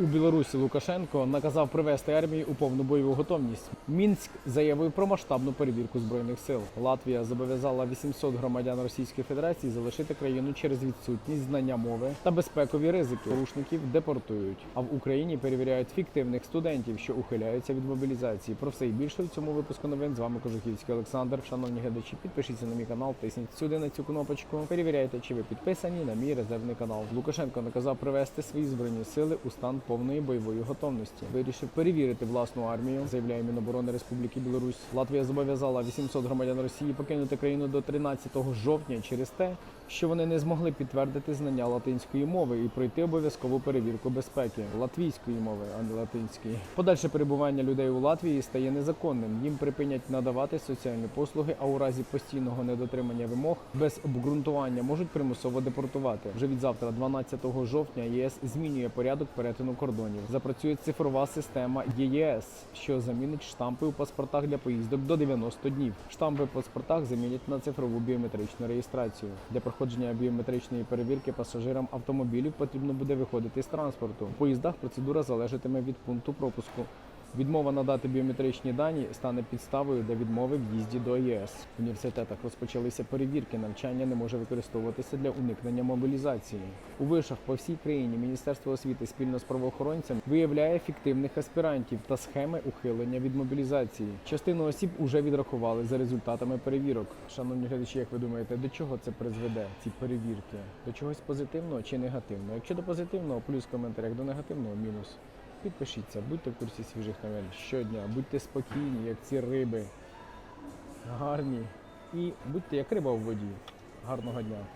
У Білорусі Лукашенко наказав привести армію у повну бойову готовність. Мінськ заявив про масштабну перевірку збройних сил. Латвія зобов'язала 800 громадян Російської Федерації залишити країну через відсутність знання мови та безпекові ризики. Порушників депортують. А в Україні перевіряють фіктивних студентів, що ухиляються від мобілізації. Про все і більше в цьому випуску новин з вами Кожухівський Олександр. Шановні глядачі, підпишіться на мій канал, тисніть сюди на цю кнопочку. Перевіряйте, чи ви підписані на мій резервний канал. Лукашенко наказав привести свої збройні сили у стан повної бойової готовності. Вирішив перевірити власну армію, заявляє Міноборони Республіки Білорусь. Латвія зобов'язала 800 громадян Росії покинути країну до 13 жовтня через те, що вони не змогли підтвердити знання латинської мови і пройти обов'язкову перевірку безпеки латвійської мови, а не латинської. Подальше перебування людей у Латвії стає незаконним. Їм припинять надавати соціальні послуги, а у разі постійного недотримання вимог без обґрунтування можуть примусово депортувати. Вже від завтра, 12 жовтня, ЄС змінює порядок перетину кордонів. Запрацює цифрова система ЄС, що замінить штампи у паспортах для поїздок до 90 днів. Штампи в паспортах замінять на цифрову біометричну реєстрацію. Для проходження біометричної перевірки пасажирам автомобілів потрібно буде виходити з транспорту. У поїздах процедура залежатиме від пункту пропуску. Відмова надати біометричні дані стане підставою для відмови в'їзді до ЄС. В університетах розпочалися перевірки. Навчання не може використовуватися для уникнення мобілізації. У вишах по всій країні Міністерство освіти спільно з правоохоронцями виявляє фіктивних аспірантів та схеми ухилення від мобілізації. Частину осіб уже відрахували за результатами перевірок. Шановні глядачі, як ви думаєте, до чого це призведе? Ці перевірки? До чогось позитивного чи негативного? Якщо до позитивного, плюс в коментарях, до негативного мінус. Підпишіться, будьте в курсі свіжих новин щодня, будьте спокійні, як ці риби, гарні. І будьте як риба в воді. Гарного дня!